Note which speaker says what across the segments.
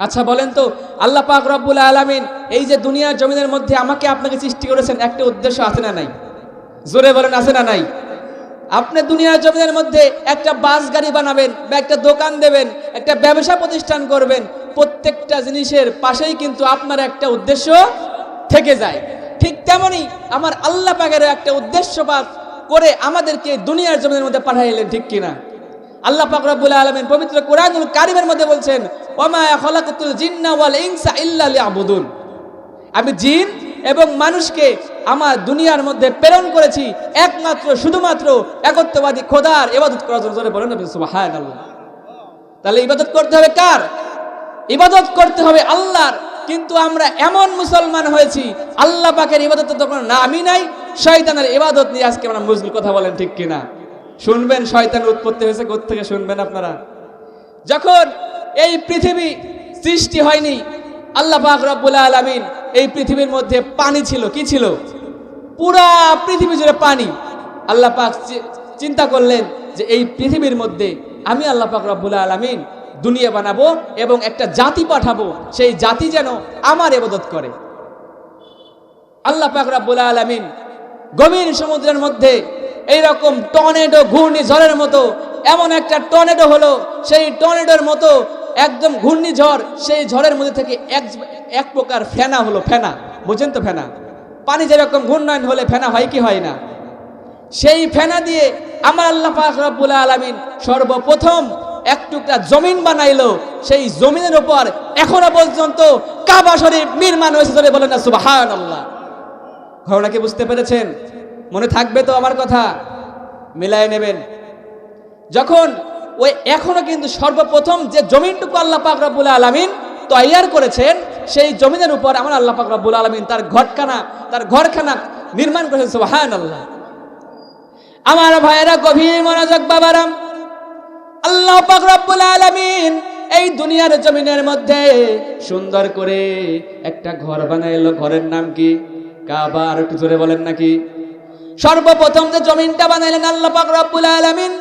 Speaker 1: আচ্ছা বলেন তো, আল্লাহ পাক রব্বুল আলামিন এই যে দুনিয়ার জমিনের মধ্যে আমাকে আপনাকে সৃষ্টি করেছেন, একটা উদ্দেশ্য আছে না নাই? জোরে বলেন, আছে না নাই? আপনি দুনিয়ার জমিনের মধ্যে একটা বাস গাড়ি বানাবেন বা একটা দোকান দেবেন, একটা ব্যবসা প্রতিষ্ঠান করবেন, প্রত্যেকটা জিনিসের পাশেই কিন্তু আপনার একটা উদ্দেশ্য থেকে যায়। ঠিক তেমনি আমার আল্লাহ পাকেরও একটা উদ্দেশ্যবাদ করে আমাদেরকে দুনিয়ার জমিনের মধ্যে পাঠাইলেন, ঠিক কিনা? আল্লাহ পাক রব্বুল আলামিন পবিত্র কোরআনুল কারিমের মধ্যে বলছেন, ওমা খলাকাতুল জিন্না ওয়াল ইনসা ইল্লা লিয়াবুদুন। আমি জিন এবং মানুষকে আমার দুনিয়ার মধ্যে প্রেরণ করেছি একমাত্র, শুধুমাত্র একত্ববাদী খোদার ইবাদত করার জন্য। বলেন না সুবহানাল্লাহ। তাহলে ইবাদত করতে হবে কার? ইবাদত করতে হবে আল্লাহর। কিন্তু আমরা এমন মুসলমান হয়েছি, আল্লাহ পাকের ইবাদত তো কোনো নামই নাই। শয়তানের ইবাদত নিয়ে আজকে আমরা মুসলিম কথা বলেন ঠিক কিনা? শুনবেন শয়তানের উৎপত্তি হয়েছে থেকে শুনবেন আপনারা? যখন এই পৃথিবী সৃষ্টি হয়নি, আল্লাহ পাক রব্বুল আলামিন এই পৃথিবীর মধ্যে পানি ছিল, কি ছিল? পুরা পৃথিবী জুড়ে পানি। আল্লাহ পাক চিন্তা করলেন যে এই পৃথিবীর মধ্যে আমি আল্লাহ পাক রব্বুল আলামিন দুনিয়া বানাবো এবং একটা জাতি পাঠাবো, সেই জাতি যেন আমার ইবাদত করে। আল্লাহ পাক রব্বুল আলামিন গভীর সমুদ্রের মধ্যে এই রকম টর্নেডো ঘূর্ণি ঝড়ের মতো, এমন একটা টর্নেডো হলো, সেই টর্নেডোর মতো একদম ঘূর্ণিঝড়, সেই ঝড়ের মধ্যে থেকে এক এক প্রকার ফেনা হলো, ফেনা। বুঝেন তো ফেনা? পানি যেরকম ঘূর্ণায়ন হলে ফেনা হয় কি হয় না? সেই ফেনা দিয়ে আমার আল্লাহ রব্বুল আলামিন সর্বপ্রথম এক টুকরা জমিন বানাইলো। সেই জমিনের উপর এখনও পর্যন্ত কাবা শরীফ নির্মাণ হয়েছে বলেন না, সুবহানাল্লাহ। ঘটনা কি বুঝতে পেরেছেন? মনে থাকবে তো আমার কথা? মিলাই নেবেন। যখন ওই এখনও কিন্তু সর্বপ্রথম যে জমিনটুকু আল্লাহ পাক রব্বুল আলামিন তৈয়ার করেছেন, সেই জমিনের উপর আমার আল্লাহ পাক রব্বুল আলামিন তার ঘরখানা তার ঘরখানা নির্মাণ করেছেন, সুবহানাল্লাহ। আমার ভাইয়েরা, গভীর মনোযোগ বাবারাম আল্লাহ পাক রব্বুল আলামিন এই দুনিয়ার জমিনের মধ্যে সুন্দর করে একটা ঘর বানাইলো। ঘরের নাম কি? কাবা আর একটু জোরে বলেন নাকি? সর্বপ্রথম যে জমিনটা বানাইলেন আল্লাহ পাক রব্বুল আলামিন,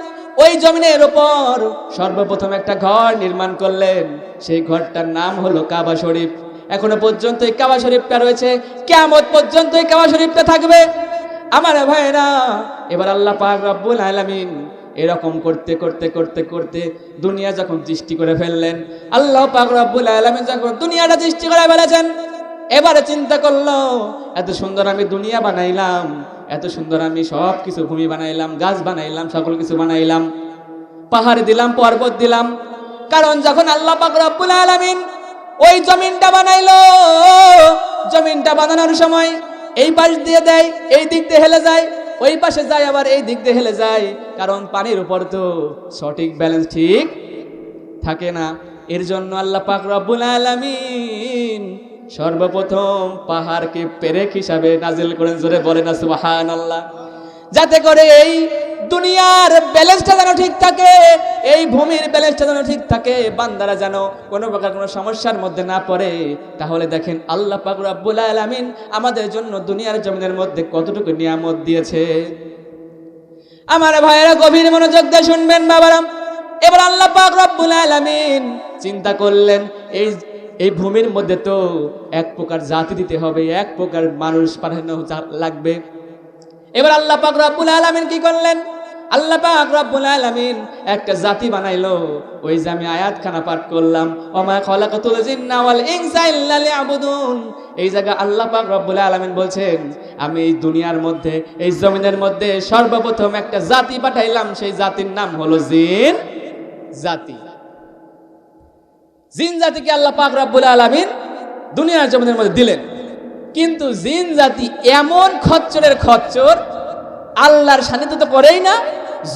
Speaker 1: ওই জমিনের উপর সর্বপ্রথম একটা ঘর নির্মাণ করলেন। সেই ঘরটার নাম হলো কাবা শরীফ। এখনও পর্যন্ত এই কাবা শরীফটা রয়েছে। কেমন পর্যন্ত এই কাবা শরীফটা থাকবে। আমার ভাইরা এবার আল্লাহ পাক রব্বুল আলামিন এরকম করতে করতে করতে করতে দুনিয়া যখন সৃষ্টি করে ফেললেন, আল্লাহ পাক রব্বুল আলামিন যখন দুনিয়াটা সৃষ্টি করে ফেলেছেন, এবারে চিন্তা করল, এত সুন্দর আমি দুনিয়া বানাইলাম। এত সুন্দর আমি সব কিছু ভূমি বানাইলাম, গাছ বানাইলাম, সকল কিছু বানাইলাম। পাহাড় দিলাম, পর্বত দিলাম। কারণ যখন আল্লাহ পাক রব্বুল আলামিন ওই জমিনটা বানাইলো, জমিনটা বানানোর সময় এই পাশ দিয়ে দেয়, এই দিক দিয়ে হেলে যায়, ওই পাশে যায়, আবার এই দিক দিয়ে হেলে যায়। কারণ পানির উপর তো সঠিক ব্যালেন্স ঠিক থাকে না। এর জন্য আল্লাহ পাক রব্বুল আলামিন সর্বপ্রথম পাহাড়কে পেরেক হিসাবে নাজিল করেন, জোরে বলে না সুবাহান আল্লাহ যাতে করে এই দুনিয়ার ব্যালেন্সটা যেন ঠিক থাকে, এই ভূমির ব্যালেন্সটা যেন ঠিক থাকে, বান্দারা যেন কোনো প্রকার কোনো সমস্যার মধ্যে না পড়ে। তাহলে দেখেন আল্লাহ পাক রব্বুল আলামিন আমাদের জন্য দুনিয়ার জমিনের মধ্যে কতটুকু নিয়ামত দিয়েছে। আমার ভাইয়েরা গভীর মনোযোগ দিয়ে শুনবেন, বাবারাম। এবার আল্লাহ পাক রব্বুল আলামিন চিন্তা করলেন, এই এই ভূমির মধ্যে তো এক প্রকার জাতি দিতে হবে, এক প্রকার মানুষ পাঠানো লাগবে। এবার আল্লাহ পাক রব্বুল আলামিন কি করলেন? আল্লাহ পাক রব্বুল আলামিন একটা জাতি বানাইলো, ওই যে আমি আয়াতখানা পাঠ করলাম, ওমা খলাকাতুল জিন্না ওয়াল ইনসা ইল্লা লিয়াবুদুন। এই জায়গা আল্লাহ পাক রব্বুল আলামিন বলছেন, আমি এই দুনিয়ার মধ্যে, এই জমিনের মধ্যে সর্বপ্রথম একটা জাতি পাঠাইলাম, সেই জাতির নাম হলো জিন জাতি। জিন জাতিকে আল্লাহ পাক রব্বুল আলামিন দুনিয়ার জমিনের মধ্যে দিলেন। কিন্তু জিন জাতি এমন খচ্চরের খচ্চর, আল্লাহর সান্নিধ্য তো করেই না,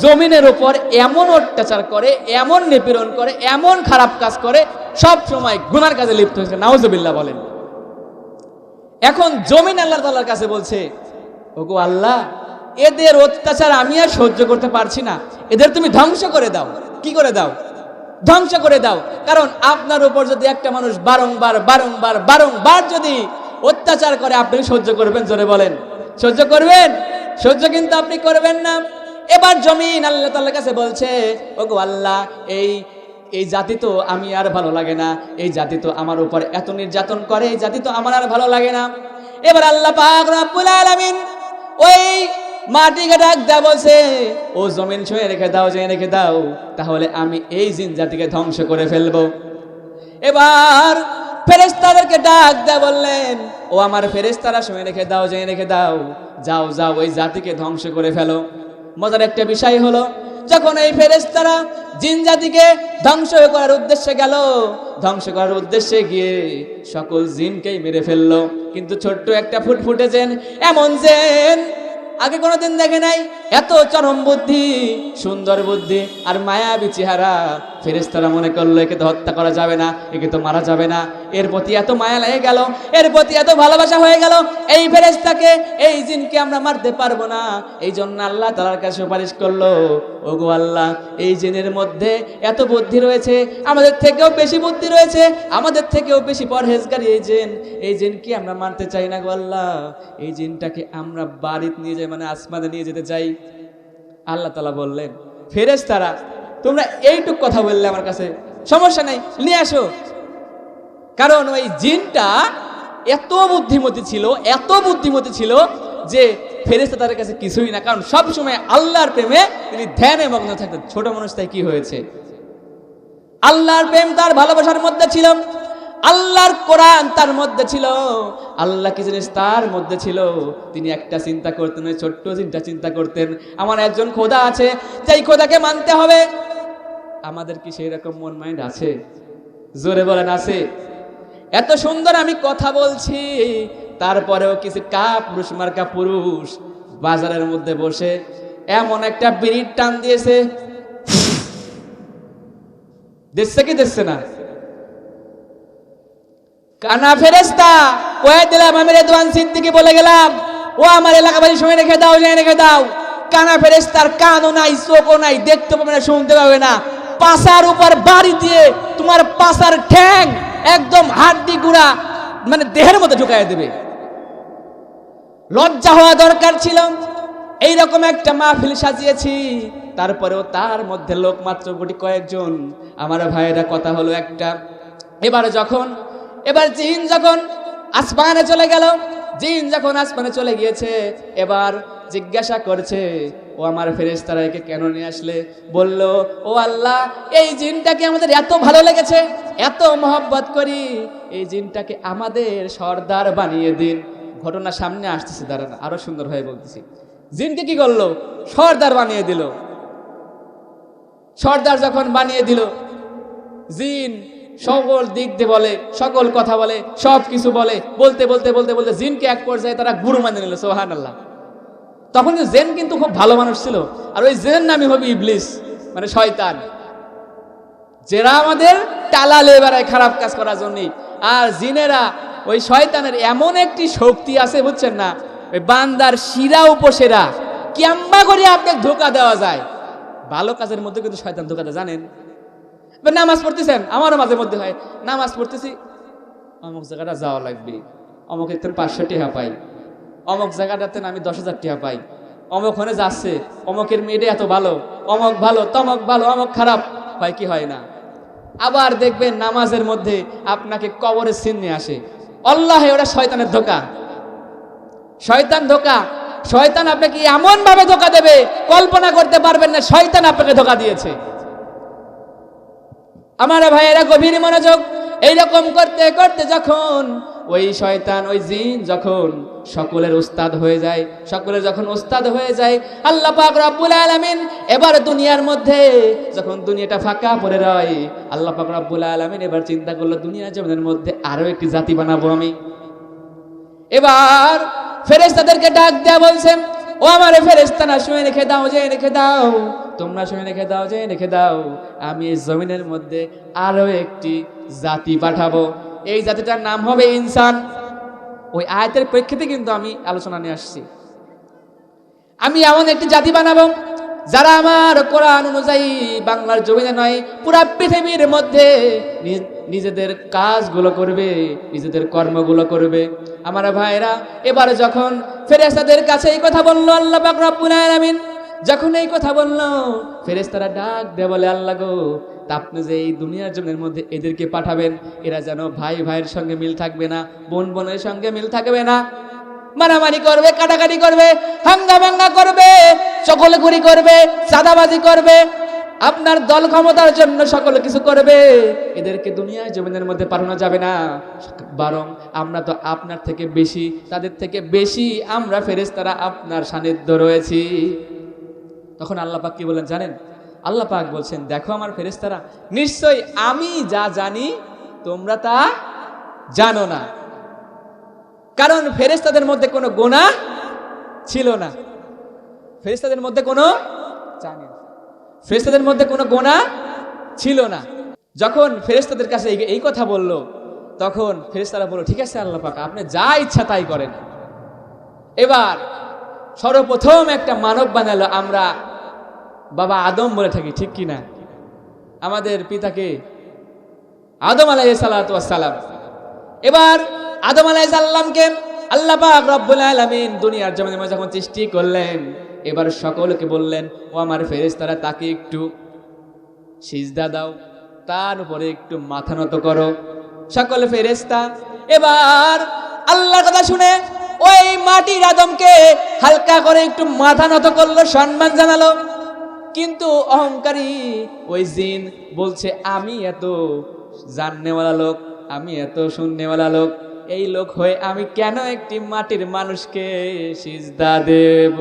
Speaker 1: জমিনের উপর এমন অত্যাচার করে, এমন নিপীড়ন করে, এমন খারাপ কাজ করে, সব সময় গুনার কাজে লিপ্ত হয়েছে। নাউজুবিল্লাহ বলেন। এখন জমিন আল্লাহ তাল্লার কাছে বলছে, ওগো আল্লাহ, এদের অত্যাচার আমি আর সহ্য করতে পারছি না। এদের তুমি ধ্বংস করে দাও। কি করে দাও? ধ্বংস করে দাও। কারণ আপনার উপর যদি একটা মানুষ বারংবার বারংবার বারংবার যদি অত্যাচার করে, আপনি সহ্য করবেন, জোরে বলেন। সহ্য করবেন? সহ্য কিন্তু আপনি করবেন না। এবার জমিন আল্লাহ তাল্লার কাছে বলছে, ওগো আল্লাহ, এই এই জাতি তো আমি আর ভালো লাগে না। এই জাতি তো আমার উপর এত নির্যাতন করে, এই জাতি তো আমার আর ভালো লাগে না। এবার আল্লাহ পাক রব্বুল আলামিন ওই মাটিকে ডাক দেয়া বলছে। ও জমিন ছুঁয়ে রেখে দাও যে রেখে দাও। তাহলে আমি এই জিন জাতিকে ধ্বংস করে ফেলব। এবার ফেরেস্তাদেরকে ডাক দেয়া বললেন, ও আমার ফেরেস্তারা শুনে রেখে দাও জেনে রেখে দাও। যাও যাও, ওই জাতিকে ধ্বংস করে ফেলো। মজার একটা বিষয় হলো, যখন এই ফেরেস্তারা জিন জাতিকে ধ্বংস করার উদ্দেশ্যে গেল, ধ্বংস করার উদ্দেশ্যে গিয়ে সকল জিনকেই মেরে ফেলল। কিন্তু ছোট্ট একটা ফুটফুটে জেন, এমন জেন আগে কোনোদিন দেখে নাই? এত চরম বুদ্ধি সুন্দর বুদ্ধি আর মায়াবী চেহারা। ফেরেস্তারা মনে করল, একে তো হত্যা করা যাবে না, একে তো মারা যাবে না। এর প্রতি এত মায়া লেগে গেল, এর প্রতি এত ভালোবাসা হয়ে গেল, এই ফেরেস্তাকে এই জিনকে আমরা মারতে পারব না। এই জন্য আল্লাহ তালার কাছে সুপারিশ করল, ওগো আল্লাহ, এই জিনের মধ্যে এত বুদ্ধি রয়েছে, আমাদের থেকেও বেশি বুদ্ধি রয়েছে, আমাদের থেকেও বেশি পরহেজগারি এই জিন। এই জিনকে আমরা মারতে চাই না গো আল্লাহ। এই জিনটাকে আমরা বাড়িতে নিয়ে যাই মানে আসমানে নিয়ে যেতে চাই। আল্লাহ তালা বললেন ফেরেস তারা তোমরা এইটুক কথা বললে আমার কাছে। সমস্যা নাই, নিয়ে আসো। কারণ ওই জিনটা এত বুদ্ধিমতী ছিল, এত বুদ্ধিমতী ছিল যে ফেরেস্তা তাদের কাছে কিছুই না। কারণ সব সময় আল্লাহর প্রেমে তিনি ধ্যানে মগ্ন থাকতেন। ছোট মানুষ তাই কি হয়েছে? আল্লাহর প্রেম তার ভালোবাসার মধ্যে ছিল। আল্লাহর কোরআন তার মধ্যে ছিল। আল্লাহ কি জিনিস তার মধ্যে ছিল? তিনি একটা চিন্তা করতেন, ওই ছোট্ট চিন্তা চিন্তা করতেন। আমার একজন খোদা আছে, যেই খোদাকে মানতে হবে আমাদের কি সেই রকম মন মাইন্ড আছে? জোরে বলেন, আছে। এত সুন্দর আমি কথা বলছি, তারপরেও কিছু কা পুরুষ মার্কা পুরুষ বাজারের মধ্যে বসে এমন একটা বিড়ির টান দিয়েছে। দেখছে কি দেখছে না? কানা ফেরেস্তা কয়ে দিলাম, আমি রেদওয়ান সিদ্দিকি বলে গেলাম, ও আমার এলাকাবাসী সময় রেখে দাও রেখে দাও। কানা ফেরেস্তার কানও নাই, চোখও নাই, দেখতে পাবে না, শুনতে পাবে না। পাশার উপর বাড়ি দিয়ে তোমার পাশার ঠ্যাং একদম হাড্ডি গুড়া মানে দেহের মধ্যে ঢুকাই দেবে। লজ্জা হওয়া দরকার ছিল। এইরকম একটা মাহফিল সাজিয়েছি। তারপরেও তার মধ্যে লোক মাত্র গুটি কয়েকজন। আমার ভাইয়েরা কথা হলো একটা। এবার যখন, এবার জিন যখন আসমানে চলে গেল, জিন যখন আসমানে চলে গিয়েছে, এবার জিজ্ঞাসা করছে ও আমার ফেরেশতারা একে কেন নিয়ে আসলে? বলল, ও আল্লাহ, এই জিনটাকে আমাদের এত ভালো লেগেছে, এত মহব্বত করি, এই জিনটাকে আমাদের সর্দার বানিয়ে দিন। ঘটনা সামনে আসতেছে, দাঁড়ান, আরও সুন্দর হয়ে বলতেছি। জিনকে কি করল? সর্দার বানিয়ে দিল। সর্দার যখন বানিয়ে দিল, জিন সকল দিক দিয়ে বলে, সকল কথা বলে সব কিছু বলে, বলতে বলতে বলতে বলতে জিনকে এক পর্যায়ে তারা গুরু মানে নিল সোহান আল্লাহ তখন জেন কিন্তু খুব ভালো মানুষ ছিল। আর ওই জেন নামই হবে ইবলিস মানে শয়তান। যারা আমাদের টালালে বেড়ায় খারাপ কাজ করার জন্যই আর জিনেরা, ওই শয়তানের এমন একটি শক্তি আছে, বুঝছেন না? ওই বান্দার শিরা উপসেরা। কেম্বা করে আপনাকে ধোকা দেওয়া যায়। ভালো কাজের মধ্যে কিন্তু শয়তান ধোকা দেয়, জানেন? নামাজ পড়তেছেন, আমারও মাঝে মধ্যে হয়। নামাজ পড়তেছি, অমুক জায়গাটা যাওয়া লাগবে। অমুক একদিন পাঁচশো টাকা পাই। অমুক জায়গাটাতে আমি দশ হাজার টাকা পাই। অমুক হনে যাচ্ছে, অমুকের মেয়েটা এত ভালো, অমুক ভালো, তমক ভালো, অমক খারাপ, হয় কি হয় না? আবার দেখবেন নামাজের মধ্যে আপনাকে কবরের সিন নিয়ে আসে। আল্লাহ ওরা শয়তানের ধোকা। শয়তান ধোকা। শয়তান আপনাকে এমন ভাবে ধোকা দেবে, কল্পনা করতে পারবেন না, শয়তান আপনাকে ধোকা দিয়েছে। আমার ভাইয়েরা গভীর মনোযোগ এইরকম করতে করতে যখন ওই শয়তান, ওই জিন যখন সকলের উস্তাদ হয়ে যায়, সকলের যখন উস্তাদ হয়ে যায়, আল্লাহ পাক রব্বুল আলামিন এবার দুনিয়ার মধ্যে যখন দুনিয়াটা ফাঁকা পড়ে রয়, আল্লাহ পাক রব্বুল আলামিন এবার চিন্তা করল দুনিয়া জীবনের মধ্যে আরও একটি জাতি বানাবো আমি। এবার ফেরেশতাদেরকে ডাক দেয়া বলছেন ও আমার ফেরেশতানা শুয়ে রেখে দাও যে রেখে দাও, তোমরা শুয়ে রেখে দাও যে রেখে দাও, আমি এই জমিনের মধ্যে আরও একটি জাতি পাঠাবো। এই জাতিটার নাম হবে ইনসান। ওই আয়তের প্রেক্ষিতে কিন্তু আমি আলোচনা নিয়ে আসছি। আমি এমন একটি জাতি বানাবো, যারা আমার কোরআন অনুযায়ী বাংলার জমিনে নয়, পুরা পৃথিবীর মধ্যে নিজেদের কাজগুলো করবে, নিজেদের কর্মগুলো করবে। আমার ভাইরা, এবার যখন ফেরেস্তাদের কাছে এই কথা বলল আল্লাহ রব্বুল আলামিন যখন এই কথা বলল ফেরেস্তারা ডাক দে বলে, আল্লাহ গো, তা আপনি যে এই দুনিয়ার জমিনের মধ্যে এদেরকে পাঠাবেন, এরা যেন ভাই ভাইয়ের সঙ্গে মিল থাকবে না, বোন বোনের সঙ্গে মিল থাকবে না। মারামারি করবে, কাটাকাটি করবে, হাঙ্গা ভাঙ্গা করবে চকলগুড়ি করবে, চাঁদাবাজি করবে। আপনার দল ক্ষমতার জন্য সকল কিছু করবে। এদেরকে দুনিয়ায় জমিনের মধ্যে পাঠানো যাবে না। বরং আমরা তো আপনার থেকে বেশি, তাদের থেকে বেশি আমরা ফেরেশতারা আপনার সান্নিধ্য রয়েছি। তখন আল্লাহ পাক কি বলেন জানেন? আল্লাহ পাক বলছেন, দেখো আমার ফেরেশতারা, নিশ্চয়ই আমি যা জানি তোমরা তা জানো না। কারণ ফেরেস্তাদের মধ্যে কোনো গোনা ছিল না। ফেরেশতাদের মধ্যে কোনো জানি না। ফেরেশতাদের মধ্যে কোনো গোনা ছিল না। যখন ফেরেস্তাদের কাছে এই- কথা বলল, তখন ফেরেশতারা বলল, ঠিক আছে আল্লাহ পাক, আপনি যা ইচ্ছা তাই করেন। এবার সর্বপ্রথম একটা মানব বানালো আমরা বাবা আদম বলে থাকি, ঠিক কি না আমাদের পিতাকে আদম আলাই সালাম। এবার আদম আলাই সাল্লামকে আল্লাহ রব্বুল আলামিন দুনিয়ার জমিনে যখন সৃষ্টি করলেন, এবার সকলকে বললেন, ও আমার ফেরেশতারা, তাকে একটু সিজদা দাও, তার উপরে একটু মাথা নত করো। সকল ফেরেশতা, এবার আল্লাহর কথা শুনে ওই মাটির আদমকে হালকা করে একটু মাথা নত করল, সম্মান জানালো। কিন্তু অহংকারী। ওই জিন বলছে, আমি এত জাননেওয়ালা লোক, আমি এত শুননেওয়ালা লোক, এই লোক হয়ে আমি কেন একটি মাটির মানুষকে সিজদা দেব?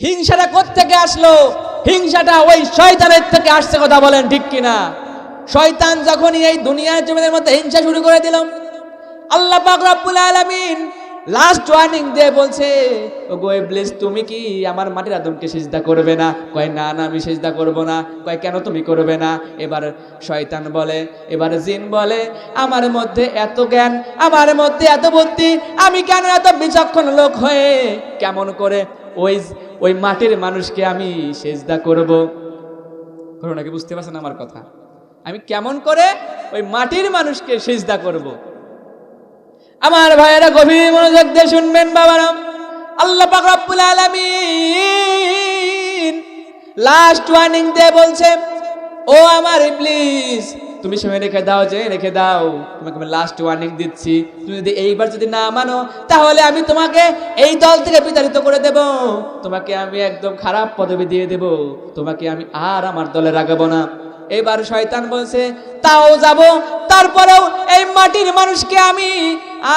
Speaker 1: হিংসাটা থেকে আসলো? হিংসাটা ওই শয়তানের থেকে আসছে কথা বলেন ঠিক কিনা? শয়তান যখনই এই দুনিয়ার জমিনের মধ্যে হিংসা শুরু করে দিলাম আল্লাহ পাক রব্বুল আলামিন লাস্ট ওয়ার্নিং দিয়ে বলছে ও গো ইবলিস, তুমি কি আমার মাটির আদমকে সিজদা করবে না? কয়, না না, আমি সিজদা করব না। কয়, কেন তুমি করবে না? এবার শয়তান বলে, এবার জিন বলে, আমার মধ্যে এত জ্ঞান, আমার মধ্যে এত বুদ্ধি, আমি কেন এত বিচক্ষণ লোক হয়ে কেমন করে ওই ওই মাটির মানুষকে আমি সেজদা করব? করো নাকি বুঝতে পারছেন আমার কথা? আমি কেমন করে ওই মাটির মানুষকে সেজদা করব। আমার ভাইয়েরা গভীর মনোযোগ দিয়ে শুনবেন, বাবারা। আল্লাহ পাক রব্বুল আলামিন লাস্ট ওয়ার্নিং দিয়ে বলছে, ও আমার ইবলিস, তুমি সময় রেখে দাও যে রেখে দাও, তোমাকে আমি লাস্ট ওয়ার্নিং দিচ্ছি। তুমি যদি এইবার যদি না মানো, তাহলে আমি তোমাকে এই দল থেকে বিতাড়িত করে দেব। তোমাকে আমি একদম খারাপ পদবি দিয়ে দেব। তোমাকে আমি আর আমার দলে রাখাবো না। এবার শয়তান বলছে, তাও যাব, তারপরেও এই মাটির মানুষকে আমি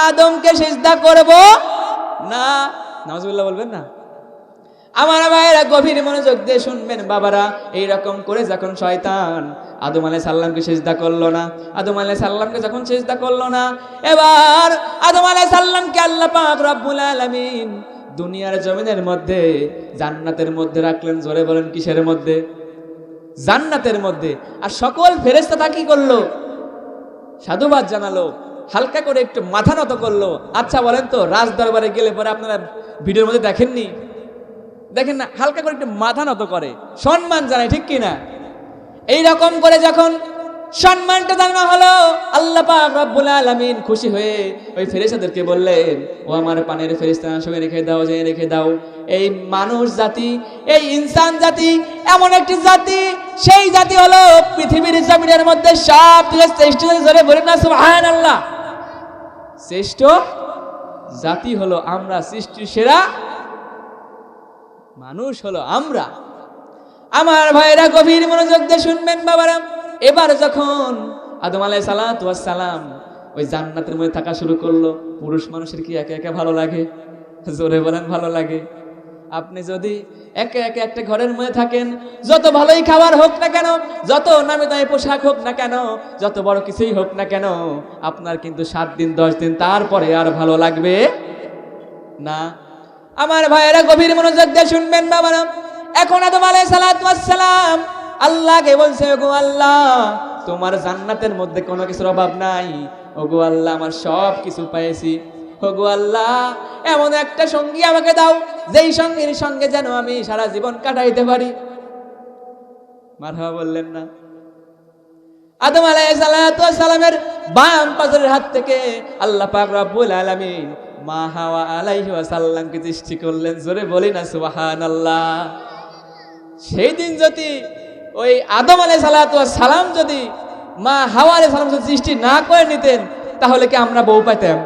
Speaker 1: আদমকে সেজদা করব না। নামাজুল্লাহ বলবেন না? আমার ভাইয়েরা গভীর মনোযোগ দিয়ে শুনবেন বাবারা, এইরকম করে যখন শয়তান আদম আলাই সাল্লামকে সেজদা করল না, আদম আলাই সাল্লামকে যখন সেজদা করল না, এবার আদম আলাই সাল্লামকে আল্লাহ পাক রব্বুল আলামিন দুনিয়ার জমিনের মধ্যে, জান্নাতের মধ্যে রাখলেন। জোরে বলেন, কিসের মধ্যে? জান্নাতের মধ্যে। আর সকল ফেরেস্তা তা কি করল? সাধুবাদ জানালো, হালকা করে একটু মাথা নত করল। আচ্ছা বলেন তো রাজ দরবারে গেলে পরে আপনারা ভিডিওর মধ্যে দেখেননি? দেখেন না, হালকা করে একটু মাথা নত করে। সম্মান জানায়, ঠিক কিনা? এই রকম করে যখন সম্মানটা জানানো হলো, আল্লাহ রব্বুল আলামিন খুশি হয়ে ওই ফেরেশতাদেরকে বললেন, ও আমার পানের ফেরেশতা, সঙ্গে রেখে দাও যে রেখে দাও। এই মানুষ জাতি, এই ইনসান জাতি এমন একটি জাতি, সেই জাতি হলো পৃথিবীর জমিনের মধ্যে সব থেকে শ্রেষ্ঠ ধরে বলেন না সুবহানাল্লাহ। শ্রেষ্ঠ জাতি হলো আমরা, সৃষ্টির সেরা মানুষ হলো আমরা। আমার ভাইরা গভীর মনোযোগ দিয়ে শুনবেন বাবারা। এবার যখন আদম আলাই সালাম ওই জান্নাতের মধ্যে থাকা শুরু করল, পুরুষ মানুষের কি একে একে ভালো লাগে? জোরে বলেন ভালো লাগে। আপনি যদি একে একে একটা ঘরের মধ্যে থাকেন, যত ভালোই খাবার হোক না কেন, যত নামি দামি পোশাক হোক না কেন, যত বড় কিছুই হোক না কেন, আপনার কিন্তু সাত দিন, দশ দিন তারপরে আর ভালো লাগবে না। আমার ভাইয়েরা গভীর মনোযোগ দিয়ে শুনবেন, বাবারা। এখন আদম আলাইহিস সালাম আল্লাহকে বলছে, ওগো আল্লাহ, তোমার জান্নাতের মধ্যে কোনো কিছুর অভাব নাই। ওগো আল্লাহ, আমার সব কিছু পেয়েছি ওগো আল্লাহ, এমন একটা সঙ্গী আমাকে দাও, যেই সঙ্গীর সঙ্গে যেন আমি সারা জীবন কাটাইতে পারি। মারহাবা বললেন না। আদম আলাইহিস সালামের বাম পাজরের হাত থেকে আল্লাহ পাক রব্বুল আলামিন মা হাওয়া আলাইহি ওয়াসাল্লামকে সৃষ্টি করলেন। জোরে বলি না, সুবহানাল্লাহ। সেই দিন যদি ওই আদম আলাই সালাম যদি মা হাওয়া আলাই সালাম সৃষ্টি না করে নিতেন, তাহলে কি আমরা বউ পাইতাম?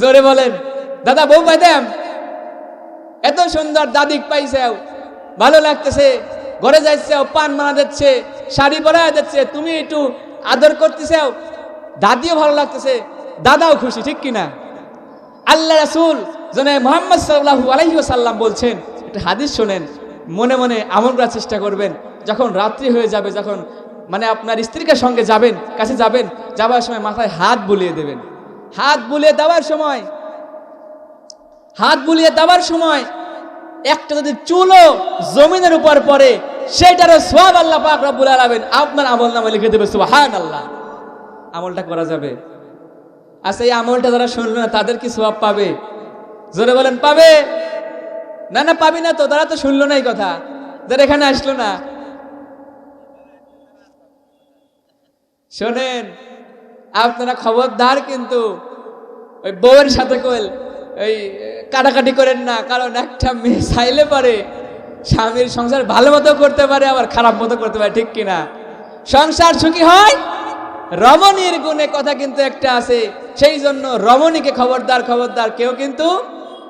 Speaker 1: জোরে বলেন। দাদা, বউ পাইতাম এত সুন্দর দাদিক পাইছেও, ভালো লাগতেছে। ঘরে যাইছেও, পান মানা দিচ্ছে, শাড়ি পরা দিচ্ছে, তুমি একটু আদর করতেছেও, দাদিও ভালো লাগতেছে, দাদাও খুশি, ঠিক কিনা? আল্লাহ রাসূল জনে মোহাম্মদ সাল্লাল্লাহু আলাইহি ওয়াসাল্লাম বলছেন, একটা হাদিস শোনেন, মনে মনে আমল করার চেষ্টা করবেন, যখন রাত্রি হয়ে যাবে, যখন মানে আপনার স্ত্রীকে সঙ্গে যাবেন, কাছে যাবেন, যাবার সময় মাথায় হাত বুলিয়ে দেবেন। হাত বুলিয়ে দেওয়ার সময়, হাত বুলিয়ে দেওয়ার সময় একটা যদি চুলো জমিনের উপর পড়ে সেটারও সব আল্লাহ পাক রব্বুল আলামিন আপনার আমল নামে লিখে দেবে সুবহান আল্লাহ আমলটা করা যাবে। আচ্ছা এই আমলটা যারা শুনলো না, তাদের কি সওয়াব পাবে? জোরে বলেন, পাবে? না না, পাবি না তো, তারা তো শুনলো না এই কথা। যারা এখানে আসলো না। শোনেন আপনারা খবরদার কিন্তু। ওই বউয়ের সাথে কইল, ওই, কাটাকাটি করেন না, কারণ একটা মেয়ে চাইলে পারে, স্বামীর সংসার ভালো মতো করতে পারে, আবার খারাপ মতো করতে পারে, ঠিক কিনা? সংসার সুখী হয়? রমণীর গুণে কথা কিন্তু একটা আছে, সেই জন্য রমণীকে খবরদার খবরদার কেউ কিন্তু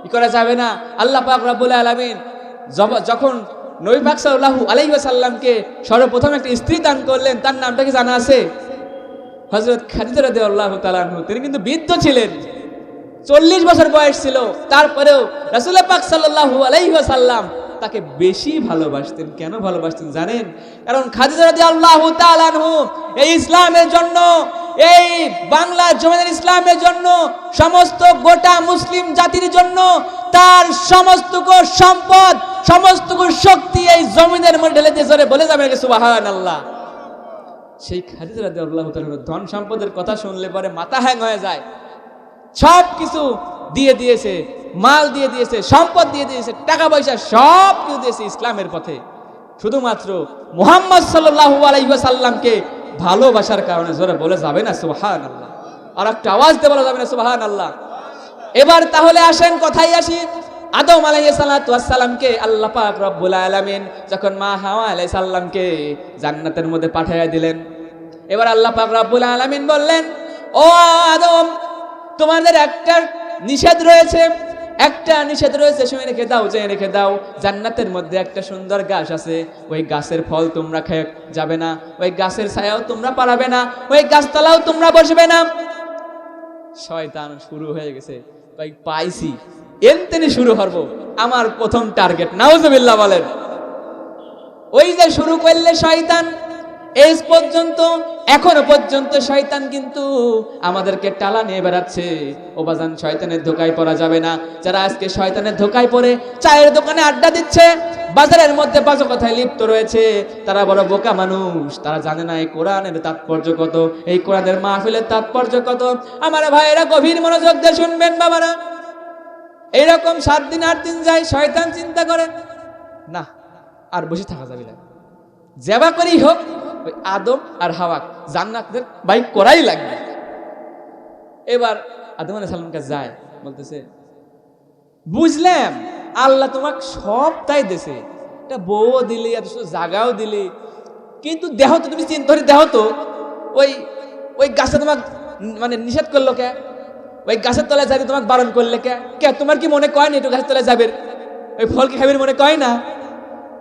Speaker 1: ই করা যাবে না। আল্লাহ পাক রাব্বুল আলামিন যখন নবী পাক সাল্লাল্লাহু আলাইহি ওয়াসাল্লামকে সর্বপ্রথম একটা স্ত্রী দান করলেন, তার নামটা কি জানা আছে? হযরত খাদিজা রাদিয়াল্লাহু তাআলা আনহু, তিনি কিন্তু বৃদ্ধ ছিলেন। চল্লিশ বছর বয়স ছিল। তারপরেও রাসুল পাক সাল্লাল্লাহু আলাইহি ওয়াসাল্লাম তাকে বেশি ভালোবাসতেন। কেন ভালোবাসতেন জানেন? কারণ খাদিজা রাদিয়াল্লাহু তাআলা আনহু এই ইসলামের জন্য, এই বাংলা জমিনের ইসলামের জন্য, সমস্ত গোটা মুসলিম জাতির জন্য তার সমস্ত সম্পদ সমস্ত শক্তি এই জমিনের মধ্যে ঢেলে দিয়ে বলে যাবে সুবহানাল্লাহ। সেই খাদিজা রাদিয়াল্লাহু তাআলার ধন সম্পদের কথা শুনলে পরে মাথা হ্যাং হয়ে যায়। সব কিছু দিয়ে দিয়েছে, মাল দিয়ে দিয়েছে, সম্পদ দিয়ে দিয়েছে টাকা পয়সা সব কিছু দিয়েছে ইসলামের পথে। শুধুমাত্র মুহাম্মদ সাল্লাল্লাহু আলাইহি ওয়াসাল্লামকে ভালোবাসার কারণে জোরে বলে যাবে না সুবহান আল্লাহ আর একটা আওয়াজ দিয়ে বলা যাবে না সুবহান আল্লাহ এবার তাহলে আসেন, কথাই আসি। আদম আলাইসালামকে আল্লাহ পাক রব্বুল আলামিন যখন মা হাওয়া আলাই সাল্লামকে জান্নাতের মধ্যে পাঠাইয়া দিলেন। এবার আল্লাহ পাক রব্বুল আলামিন বললেন, ও আদম, তোমাদের একটা নিষেধ রয়েছে। একটা নিষেধ রয়েছে, শুনে রেখে দাও, জেনে রেখে দাও। জান্নাতের মধ্যে একটা সুন্দর গাছ আছে। ওই গাছের ফল তোমরা খেয়ে, যাবে না। ওই গাছের ছায়াও তোমরা পারাবে না। ওই গাছতলাও তোমরা বসবে না। শয়তান শুরু হয়ে গেছে। ভাই পাইছি। এনতেনে শুরু হব আমার প্রথম টার্গেট নাউজুবিল্লাহ বলেন। ওই যে শুরু করলে শয়তান এই পর্যন্ত, এখনও পর্যন্ত শয়তান কিন্তু আমাদেরকে টালা নিয়ে বেড়াচ্ছে। ও বাজান, শয়তানের ধোকায় পড়া যাবে না। যারা আজকে শয়তানের ধোকায় পড়ে, চায়ের দোকানে আড্ডা দিচ্ছে, বাজারের মধ্যে বাজে কথায় লিপ্ত রয়েছে, তারা বড় বোকা মানুষ। তারা জানে না এই কোরআনের তাৎপর্য কত, এই কোরআনের মাহফিলের তাৎপর্য কত। আমার ভাইয়েরা গভীর মনোযোগ দিয়ে শুনবেন, বাবারা। এইরকম সাত দিন, আট দিন যায়, শয়তান চিন্তা করে, না, আর বসে থাকা যাবে না। জেবা করেই হোক, ওই আদম আর হাওয়া জান্নাতদের বাইক করাই লাগবে। এবার আদম আলাইহিস সালামকে যায়, বলতেছে, বুঝলাম, আল্লাহ তোমাকে সব তাই দেছে এটা বউ দিলি, এত সুন্দর জাগাও দিলি, কিন্তু দেহ তো, তুমি চিন্তা করে দেহ তো, ওই ওই গাছে তোমাকে মানে নিষেধ করল কে? ওই গাছের তলায় যাবে তোমাকে বারণ করলে কে? কে? তোমার কি মনে কয় না একটু গাছের তলায় যাবে? ওই ফল খাবির মনে কয় না?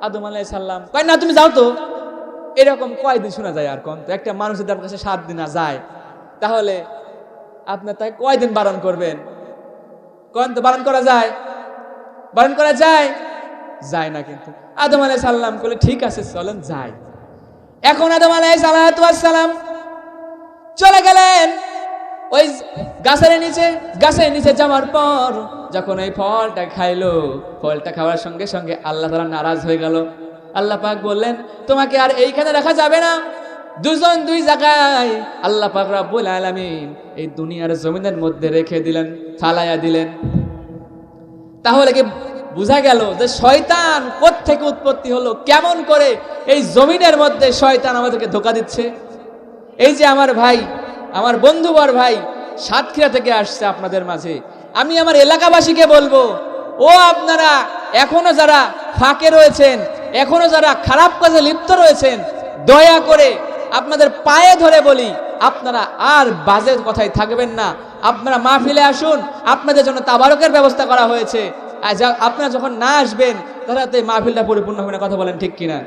Speaker 1: আদম আলাই সাল্লাম কয় না, তুমি যাও তো। এরকম কয়দিন শোনা যায় আর কোন? তো একটা মানুষ যদি আপনার কাছে সাত দিন না যায়, তাহলে আপনার তাই কয়দিন বারণ করবেন? কোন তো বারণ করা যায়? বারণ করা যায়? যায় না কিন্তু। আদম আলাই সাল্লাম বলে, ঠিক আছে, চলেন যায় এখন আদম আলাই সালাম চলে গেলেন। ওই গাছের নিচে গাছের নিচে যাওয়ার পর যখন ওই ফলটা খাইলো, ফলটা খাওয়ার সঙ্গে সঙ্গে আল্লাহ তারা নারাজ হয়ে গেল। আল্লাহ পাক বললেন, তোমাকে আর এইখানে রাখা যাবে না। দুজন দুই জায়গায় আল্লাহ পাক রাব্বুল আলামিন এই দুনিয়ার জমিনের মধ্যে রেখে দিলেন, ফালাইয়া দিলেন। তাহলে কি বোঝা গেল যে শয়তান থেকে উৎপত্তি হলো? কেমন করে এই জমিনের মধ্যে শয়তান আমাদেরকে ধোকা দিচ্ছে? এই যে আমার ভাই আমার বন্ধুবর ভাই সাতক্ষীরা থেকে আসছে আপনাদের মাঝে। আমি আমার এলাকাবাসীকে বলব, ও আপনারা, এখনও যারা ফাঁকে রয়েছেন, এখনও যারা খারাপ কাজে লিপ্ত রয়েছেন, দয়া করে আপনাদের পায়ে ধরে বলি, আপনারা আর বাজে কথায় থাকবেন না। আপনারা মাহফিলে আসুন, আপনাদের জন্য তাবারকের ব্যবস্থা করা হয়েছে। আপনারা যখন না আসবেন, তাহলে তো এই মাহফিলটা পরিপূর্ণ হবে না। কথা বলেন ঠিক কিনা?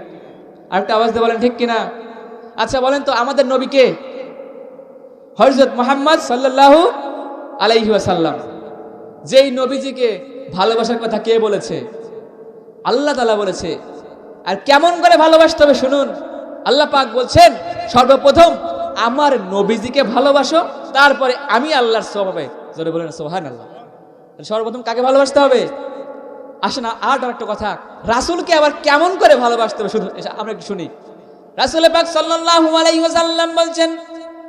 Speaker 1: আরেকটা আওয়াজ দিয়ে বলেন ঠিক কিনা? আচ্ছা বলেন তো, আমাদের নবীকে হজরত মোহাম্মদ সাল্লাল্লাহু আলাইহি ওয়াসাল্লাম। যেই নবীজিকে ভালোবাসার কথা কে বলেছে? আল্লাহ তালা বলেছে। আর কেমন করে ভালোবাসতে হবে শুনুন। আল্লাহ পাক বলছেন, সর্বপ্রথম আমার নবীজিকে ভালোবাসো, তারপরে আমি আল্লাহর স্বভাবে জোরে বলেন সোহান আল্লাহ সর্বপ্রথম কাকে ভালোবাসতে হবে? আসে না আর একটা কথা। রাসূলকে আবার কেমন করে ভালোবাসতে হবে শুধু আমরা একটু শুনি। রাসূল পাক সাল্লাল্লাহু আলাইহি ওয়াসাল্লাম বলছেন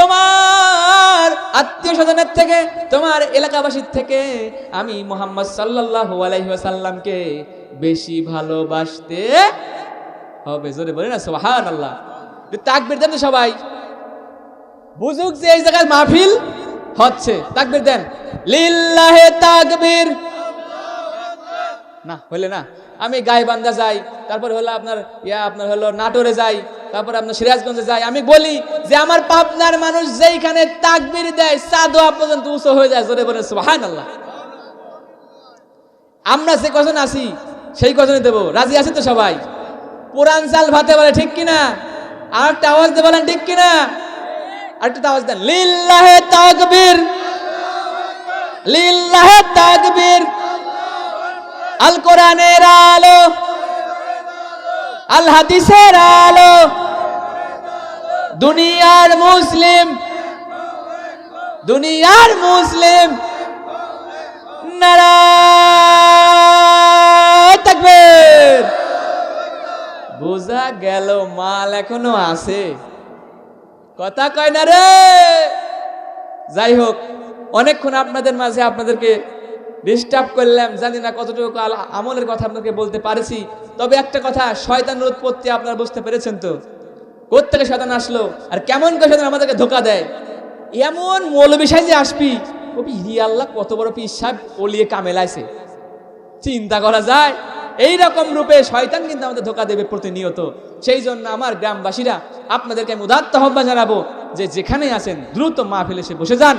Speaker 1: তোমার আত্মীয় স্বজনের থেকে, তোমার এলাকাবাসীর থেকে আমি মোহাম্মদ সাল্লাল্লাহু আলাইহি ওয়াসাল্লামকে বেশি ভালোবাসতে হবে। জোরে বলে না সোহান আল্লাহ তাকবির দেন সবাই। বুঝুক যে এই জায়গায় মাহফিল হচ্ছে। তাকবির দেন। লিল্লাহে তাকবীর। না, হইলে না। আমি গাইবান্ধা যাই, তারপর হলো আপনার ইয়া, আপনার হলো নাটোরে যাই। তারপর আপনার সিরাজগঞ্জে যাই। আমি বলি যে আমার পাবনার মানুষ যেইখানে তাকবির দেয় সাদোয়া পর্যন্ত উঁচু হয়ে যায়, জোরে বলে সুবহান আল্লাহ আমরা যে কজন আছি, সেই কজনই দেবো। রাজি আছে তো সবাই? পুরান চাল ভাতে বলে, ঠিক কিনা? আর একটা আওয়াজ দিয়ে বলেন, ঠিক কিনা? আর একটা আওয়াজ দেন, লিল্লাহে তাকবীর লিল্লাহে তাকবীর, আল কোরআনের আলো আল হাদিসের আলো। দুনিয়ার মুসলিম দুনিয়ার মুসলিম তাকবীর বোঝা গেল মাল এখনও আছে। কথা কয় না রে। যাই হোক, অনেকক্ষণ আপনাদের মাঝে আপনাদেরকে ডিস্টার্ব করলাম, জানি না কতটুকু আমলের কথা আপনাকে বলতে পারেছি, তবে একটা কথা শয়তানের উৎপত্তি আপনারা বুঝতে পেরেছেন তো? কোথেকে শয়তান আসলো? আর কেমন করে শয়তান আমাদেরকে ধোকা দেয়? এমন মৌলবিষয় যে আসবি কবি হি আল্লাহ, কত বড় পিস সাহেব ওলিয়ে কামেলাইছে চিন্তা করা যায় এই রকম রূপে শয়তান কিন্তু আমাদের ধোকা দেবে প্রতিনিয়ত। সেই জন্য আমার গ্রামবাসীরা, আপনাদেরকে আমি উদাত্ত আহ্বান জানাব যে যেখানে আছেন, দ্রুত মাহফিলে এসে বসে যান।